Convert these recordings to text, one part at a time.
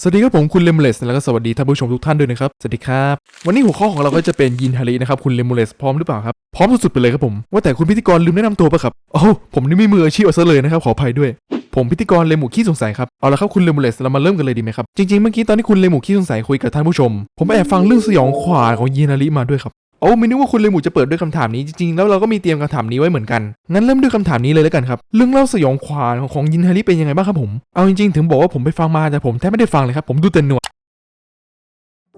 สวัสดีครับผมคุณเลมเลสแล้วก็สวัสดีท่านผู้ชมทุกท่านด้วยนะครับ สวัสดีครับ วันนี้หัวข้อของเราก็จะเป็นยินฮารินะครับคุณเลมเลสพร้อมหรือเปล่าครับ พร้อมสุดๆไปเลยครับผม ว่าแต่คุณพิธีกรลืมแนะนำตัวปะครับโอ้ผมนี่ไม่มืออาชีพเอาซะเลยนะครับขออภัยด้วย ผมพิธีกรเลมูขี้สงสัยครับ เอาละครับคุณเลมเลสเรามาเริ่มกันเลยดีไหมครับ จริงๆเมื่อกี้ตอนที่คุณเลมูขี้สงสัยคุยกับท่านผู้ชม ผมแอบฟังเรื่องสยองขวานของยินฮาริมาด้วยครับ โอ้ไม่นึกว่าคุณเลหมูจะเปิดด้วยคำถามนี้จริงๆแล้วเราก็มีเตรียมคำถามนี้ไว้เหมือนกันงั้นเริ่มด้วยคำถามนี้เลยแล้วกันครับเรื่องเล่าสยองขวัญของของยินฮาริเป็นยังไงบ้างครับผมเอาจริงๆถึงบอกว่าผมไปฟังมาแต่ผมแทบไม่ได้ฟังเลยครับผมดูแต่หนวด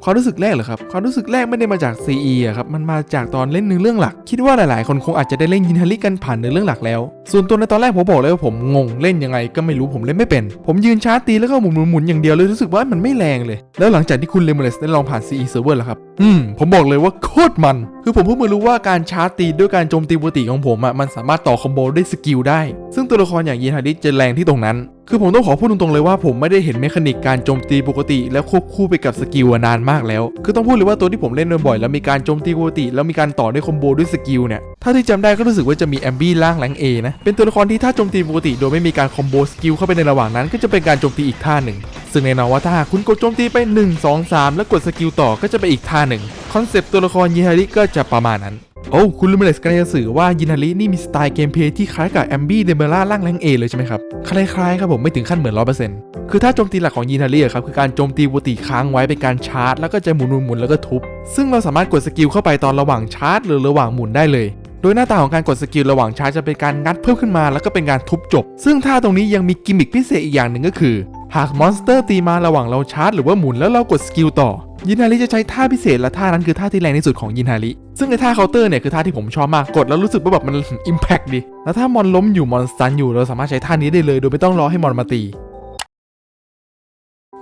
ความรู้สึกแรกเหรอครับความรู้สึกแรกไม่ได้มาจาก CE อะครับมันมาจากตอนเล่นเนื้อเรื่องหลัก คิดว่าหลายๆ คนคงอาจจะได้เล่นยินฮาริกันผ่านเนื้อเรื่องหลักแล้ว ส่วนตัวในตอนแรกผมบอกเลยว่าผมงงเล่นยังไงก็ไม่รู้ผมเล่นไม่เป็น ผมยืนชาร์จตีแล้วก็หมุนหมุนหมุนอย่างเดียวเลยรู้สึกว่ามันไม่แรงเลย แล้วหลังจากที่คุณเลมเลสได้ลองผ่าน CE server แล้วครับอืมผมบอกเลยว่าโคตรมัน คือผมเพิ่งมารู้ว่าการชาร์จตีด้วยการโจมตีปกติของผมอะมันสามารถต่อคอมโบด้วยสกิลได้ ซึ่งตัวละครอย่างยินฮาริจะแรงที่ตรงนั้น คือผมต้องขอพูดตรงๆเลยว่าผมไม่ได้เห็นเมคานิกการโจมตีปกติ แล้วควบคู่ไปกับสกิลนานมากแล้ว คือต้องพูดเลยว่าตัวที่ผมเล่นบ่อยๆแล้วมีการโจมตีปกติ แล้วมีการต่อด้วยคอมโบด้วยสกิลเนี่ยถ้าที่จำได้ก็รู้สึกว่าจะมีแอมบี้ล่างแรงเอนะเป็นตัวละครที่ถ้าโจมตีปกติ โดยไม่มีการคอมโบสกิลเข้าไปในระหว่างนั้น ก็จะเป็นการโจมตีอีกท่าหนึ่ง ซึ่งแน่นอนว่าถ้าหากคุณกดโจมตีไป 1 2 3 แล้วกดสกิลต่อก็จะไปอีกท่าหนึ่งคอนเซปต์ตัวละครยินฮาริก็จะประมาณนั้น โอ้คุณลูมิเลสกำลังจะสื่อว่ายินฮารินี่มีสไตล์เกมเพลย์ที่คล้ายกับแอมบี้เดเมล่าล่างแรงเอเลยใช่ไหมครับ คล้ายๆครับผมไม่ถึงขั้นเหมือนร้อยเปอร์เซ็นต์คือถ้าโจมตีหลักของยินฮาริครับคือการโจมตีปกติค้างไว้เป็นการชาร์จ แล้วก็จะหมุนหมุนแล้วก็ทุบ ซึ่งเราสามารถกดสกิลเข้าไปตอนระหว่างชาร์จ หรือระหว่างหมุนได้เลยโดยหน้าตาของการกดสกิลระหว่างชาร์จจะเป็นการงัดเพิ่มขึ้นมา แล้วก็เป็นการทุบจบ ซึ่งท่าตรงนี้ยังมีกิมมิคพิเศษอีกอย่างหนึ่งก็คือ หากมอนสเตอร์ตีมาระหว่างเราชาร์จหรือว่าหมุนแล้วเรากดสกิลต่อ ยินฮาริจะใช้ท่าพิเศษและท่านั้นคือท่าที่แรงที่สุดของยินฮาริ ซึ่งในท่าเคาน์เตอร์เนี่ยคือท่าที่ผมชอบมากกดแล้วรู้สึกว่าแบบมันอิมแพกดี แล้วถ้ามอนล้มอยู่มอนสตันอยู่เราสามารถใช้ท่านี้ได้เลยโดยไม่ต้องรอให้มอนมาตี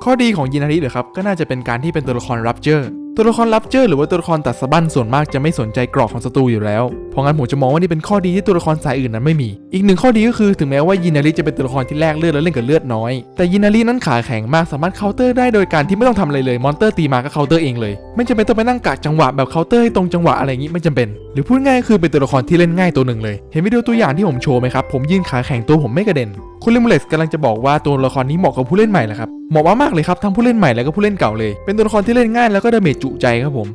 ข้อดีของยินฮาริเหรอครับก็น่าจะเป็นการที่เป็นตัวละครรับเจอร์ ตัวละครลับเจอร์หรือว่าตัวละครตัดสะบั้นส่วนมากจะไม่สนใจกรอกของศัตรูอยู่แล้ว เพราะงั้นผมจะมองว่านี่เป็นข้อดีที่ตัวละครสายอื่นนั้นไม่มี อีกหนึ่งข้อดีก็คือถึงแม้ว่ายินาริจะเป็นตัวละครที่แลกเลือดและเล่นกับเลือดน้อย แต่ยินารินั้นขาแข็งมากสามารถเคาน์เตอร์ได้โดยการที่ไม่ต้องทำอะไรเลย มอนเตอร์ตีมาก็เคาน์เตอร์เองเลย ไม่จำเป็นต้องไปนั่งกะจังหวะแบบเคาน์เตอร์ให้ตรงจังหวะอะไรอย่างนี้ไม่จำเป็น หรือพูดง่ายคือเป็นตัวละครที่เล่นง่ายตัวหนึ่งเลย เห็นวิดีโอตัวอย่างที่ผมโชว์ไหมครับผมยืนขาแข็งตัวผมไม่กระเด็น คุณลิมูเลสกำลังจะบอกว่าตัวละครนี้เหมาะกับผู้เล่นใหม่แหละครับเหมาะมากๆเลยครับทั้งผู้เล่นใหม่แล้วก็ผู้เล่นเก่าเลย เป็นตัวละครที่เล่นง่ายแล้วก็ดาเมจจุใจครับผม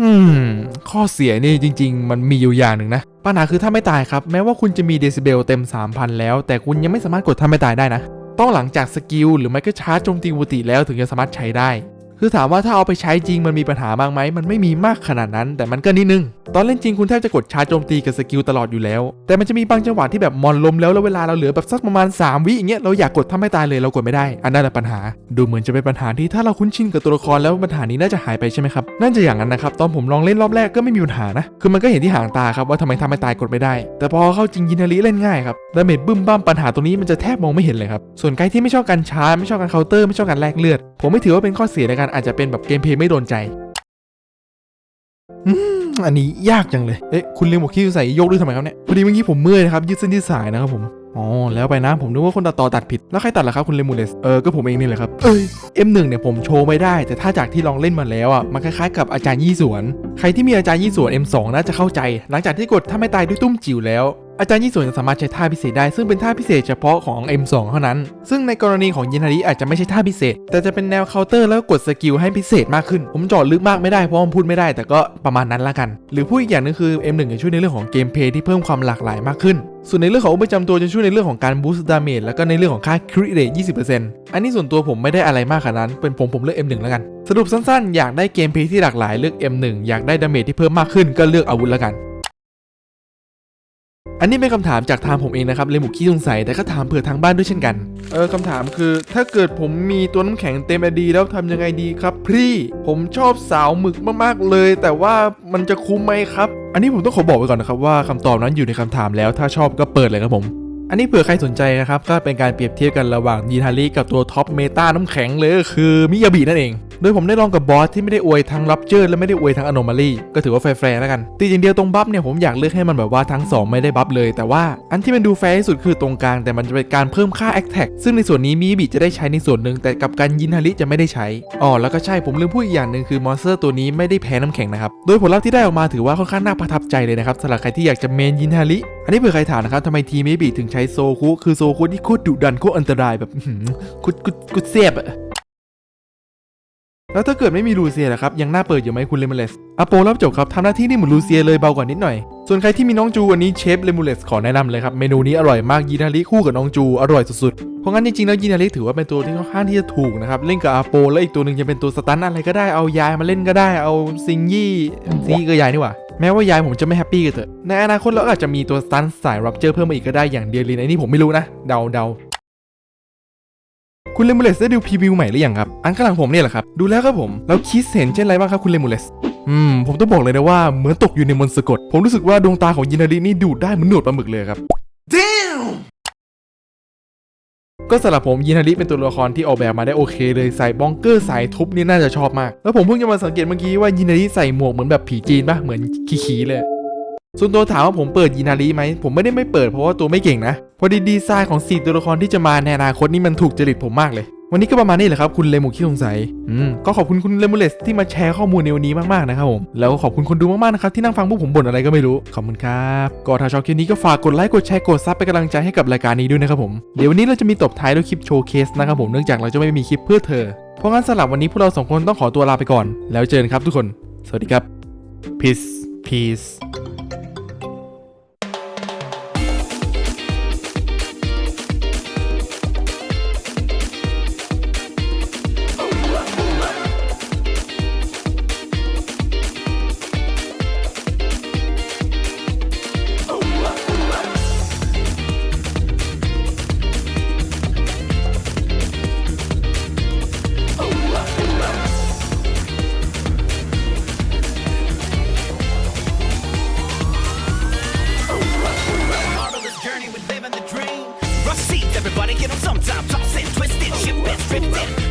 อืมข้อเสียนี่จริง ๆ มันมีอยู่อย่างหนึ่งนะปัญหาคือถ้าไม่ตายครับ แม้ว่าคุณจะมีเดซิเบลเต็ม 3,000 แล้ว แต่คุณยังไม่สามารถกดถ้าไม่ตายได้นะ ต้องหลังจากสกิลหรือไม่ก็ชาร์จโจมตีปกติแล้วถึงจะสามารถใช้ได้ คือถามว่าถ้าเอาไปใช้จริงมันมีปัญหาบ้างไหมมันไม่มีมากขนาดนั้น แต่มันก็นิดนึง ตอนเล่นจริงคุณแทบจะกดชาร์จโจมตีกับสกิลตลอดอยู่แล้ว แต่มันจะมีบางจังหวะที่แบบมอนลมแล้วแล้วเวลาเราเหลือแบบสักประมาณ 3 วิอย่างเงี้ยเราอยากกดถ้าไม่ตายเลยเรากดไม่ได้ อันนั้นแหละปัญหา ดูเหมือนจะเป็นปัญหาที่ถ้าเราคุ้นชินกับตัวละครแล้วปัญหานี้น่าจะหายไปใช่ไหมครับน่าจะอย่างนั้นนะครับตอนผมลองเล่นรอบแรกก็ไม่มีปัญหานะคือมันก็เห็นที่หางตาครับว่าทำไมทำไม่ตายกดไม่ได้ แต่พอเข้าจริงยินาริเล่นง่ายครับดาเมจบึ้มบ้ามปัญหาตรงนี้มันจะแทบมองไม่เห็นเลยครับส่วนใครที่ไม่ชอบการชาร์จไม่ชอบการเคาน์เตอร์ไม่ชอบการแลกเลือดผมไม่ถือว่าเป็นข้อเสียในการอาจจะเป็นแบบเกมเพลย์ไม่โดนใจอืมอันนี้ยากจังเลย เอ๊ะ คุณลืมหมวกคิ้วใส่ยกด้วยทำไมครับเนี่ย พอดีเมื่อกี้ผมเมื่อยนะครับ ยืดเส้นยืดสายนะครับผม อ๋อ แล้วไปนะ ผมนึกว่าคนตัดต่อตัดผิด แล้วใครตัดล่ะครับคุณเลมูเลส เออ ก็ผมเองนี่แหละครับ เอ้ย M1 เนี่ยผมโชว์ไม่ได้ แต่ถ้าจากที่ลองเล่นมาแล้วอะ มันคล้ายๆกับอาจารย์ยี่สวน ใครที่มีอาจารย์ยี่สวน M2 น่าจะเข้าใจ หลังจากที่กดถ้าไม่ตายด้วยตุ้มจิ๋วแล้ว อาจารย์ยี่สวนจะสามารถใช้ท่าพิเศษได้ซึ่งเป็นท่าพิเศษเฉพาะของ M2 เท่านั้น ซึ่งในกรณีของยินฮาริอาจจะไม่ใช่ท่าพิเศษ แต่จะเป็นแนวเคาน์เตอร์แล้วกดสกิลให้พิเศษมากขึ้น ผมจาะลึกมากไม่ได้เพราะผมพูดไม่ได้ แต่ก็ประมาณนั้นละกัน หรือพูดอีกอย่างหนึงคือ M1 จะช่วยในเรื่องของเกมเพลย์ที่เพิ่มความหลากหลายมากขึ้นส่วนในเรื่องของอุปประจำตัวจะช่วยในเรื่องของการบูสต์ดาเมจแล้วก็ในเรื่องของค่าคริเรท20%อันนี้ส่วนตัวผมไม่ได้อะไรมากขนาดนั้น เป็นผมผมเลือก M1 แล้วกัน สรุปสั้นๆ อยากได้เกมเพย์ที่หลากหลายเลือก M1 อยากได้ดาเมจที่เพิ่มมากขึ้นก็เลือกอาวุธแล้วกัน อันนี้เป็นคำถามจากทางผมเองนะครับเลยหมูขี้สงสัยแต่ก็ถามเผื่อทางบ้านด้วยเช่นกัน เออคำถามคือ ถ้าเกิดผมมีตัวน้ำแข็งเต็มไอดีแล้วทำยังไงดีครับพี่ผมชอบสาวหมึกมากๆเลย แต่ว่ามันจะคุ้มไหมครับ อันนี้ผมต้องขอบอกไว้ก่อนนะครับว่าคำตอบนั้นอยู่ในคำถามแล้วถ้าชอบก็เปิดเลยครับผมไอันนี้เผื่อใครสนใจนะครับ ก็เป็นการเปรียบเทียบกันระหว่างยีนฮาริกับตัวท็อปเมตาน้ำแข็งเลยก็คือมิยาบินั่นเอง โดยผมได้ลองกับบอสที่ไม่ได้อวยทั้งรับเจอร์และไม่ได้อวยทั้งอโนมาลีก็ถือว่าแฟร์ๆแล้วกันตีอย่างเดียวตรงบัฟเนี่ยผมอยากเลือกให้มันแบบว่าทั้งสองไม่ได้บัฟเลย แต่ว่าอันที่มันดูแฟร์ที่สุดคือตรงกลางแต่มันจะเป็นการเพิ่มค่าแอคแท็กซึ่งในส่วนนี้มิยาบิจะได้ใช้ในส่วนหนึ่งแต่กับการยินฮาริจะไม่ได้ใช้อ๋อแล้วก็ใช่ผมลืมพูดอีกอย่างหนึ่งคือมอนสเตอร์ตัวนี้ไม่ได้แพ้น้ำแข็งนะครับโดยผลลัพธ์ที่ได้ออกมาถือว่าค่อนข้างน่าประทับใจเลยนะครับสำหรับใครที่อยากจะเมนยินฮาริอันนี้เผื่อใครถามนะครับทำไมทีมมิยาบิถึงใช้โซคุคือโซคุที่โคตรดุดันโคตรอันตรายแบบอื้อหือกุดกุดกุดเสียบอะแล้วถ้าเกิดไม่มีลูเซียล่ะครับ ยังน่าเปิดอยู่ไหมคุณเลมูเลสอโปรับจบครับทำหน้าที่นี่เหมือนลูเซียเลยเบากว่านิดหน่อย ส่วนใครที่มีน้องจูอันนี้เชฟเลมูเลสขอแนะนำเลยครับ เมนูนี้อร่อยมากยีนาริคู่กับน้องจูอร่อยสุดๆ เพราะงั้นจริงๆแล้วยีนาริถือว่าเป็นตัวที่ค่อนข้างที่จะถูกนะครับ เล่นกับอาโปแล้วอีกตัวหนึ่งจะเป็นตัวสตันอะไรก็ได้เอายายมาเล่นก็ได้เอาซิงยี่ซิงยี่ก็ยายนี่หว่า แม้ว่ายายผมจะไม่แฮปปี้ก็เถอะ ในอนาคตเราอาจจะมีตัวสตันสายรับเจอเพิ่มมาอีกก็ได้อย่างเดียรินไอ้นี่ผมไม่รู้นะ เดาเดาคุณเลมูเลสได้ดูพรีวิวใหม่หรือยังครับ อันข้างหลังผมเนี่ยแหละครับ ดูแล้วครับผม แล้วคิดเห็นเช่นไรบ้างครับคุณเลมูเลสอืม ผมต้องบอกเลยนะว่าเหมือนตกอยู่ในมนต์สะกด ผมรู้สึกว่าดวงตาของยินารีนี่ดูดได้เหมือนหนวดปลาหมึกเลยครับ ก็สำหรับผมยินาริเป็นตัวละครที่ออกแบบมาได้โอเคเลยใส่บองเกอร์สายทุบนี่น่าจะชอบมาก แล้วผมเพิ่งจะมาสังเกตเมื่อกี้ว่ายินาริใส่หมวกเหมือนแบบผีจีนปะเหมือนขีๆเลย ส่วนตัวถามว่าผมเปิดยินารีไหมผมไม่ได้ไม่เปิดเพราะว่าตัวไม่เก่งนะพอดีดีไซน์ของสี่ตัวละครที่จะมาในอนาคตนี่มันถูกจริตผมมากเลย วันนี้ก็ประมาณนี้แหละครับคุณเลมูขี้สงสัยอืมก็ขอบคุณคุณเลมูเลสที่มาแชร์ข้อมูลในวันนี้มากๆนะครับผมแล้วก็ขอบคุณคนดูมากๆนะครับที่นั่งฟังพวกผมบ่นอะไรก็ไม่รู้ขอบคุณครับก็ถ้าชอบคลิปนี้ก็ฝากกดไลค์กดแชร์กดซับเป็นกำลังใจให้กับรายการนี้ด้วยนะครับผมเดี๋ยววันนี้เราจะมีตบท้ายด้วยคลิปโชว์เคสนะครับผมเนื่องจากเราจะไม่มีคลิปเพื่อเธอเพราะงั้นสำหรับวันนี้พวกเราสองคนต้องขอตัวลาไปก่อน แล้วเจอกันครับทุกคน สวัสดีครับ peace peace my seat. Everybody get them sometimes. Toss it, twist it, ship it, ripped it.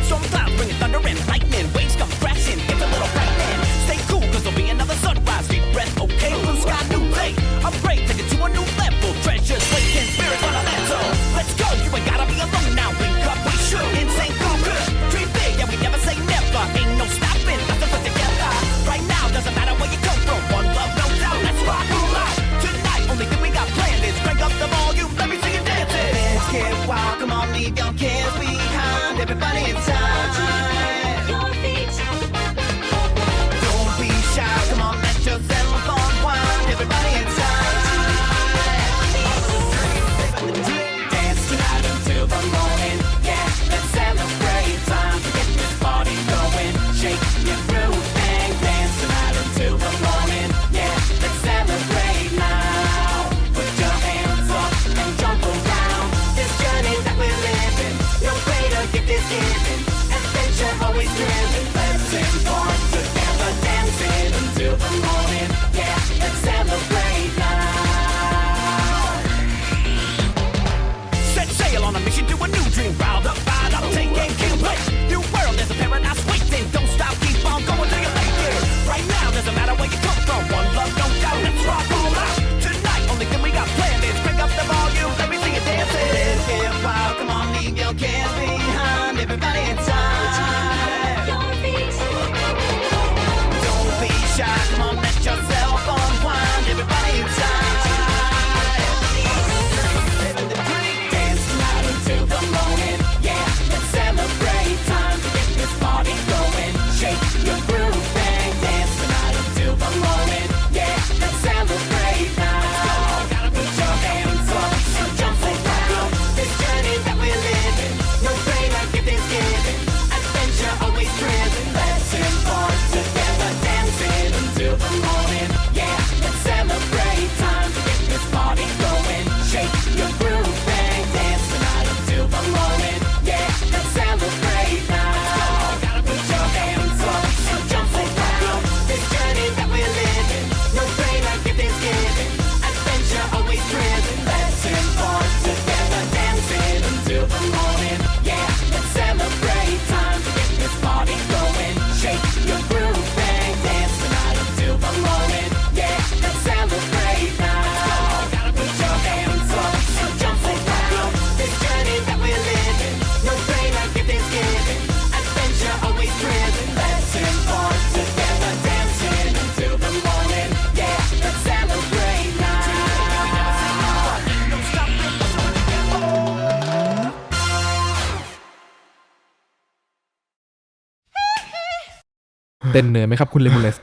เต้นเหนื่อยไหมครับคุณเลมูเลส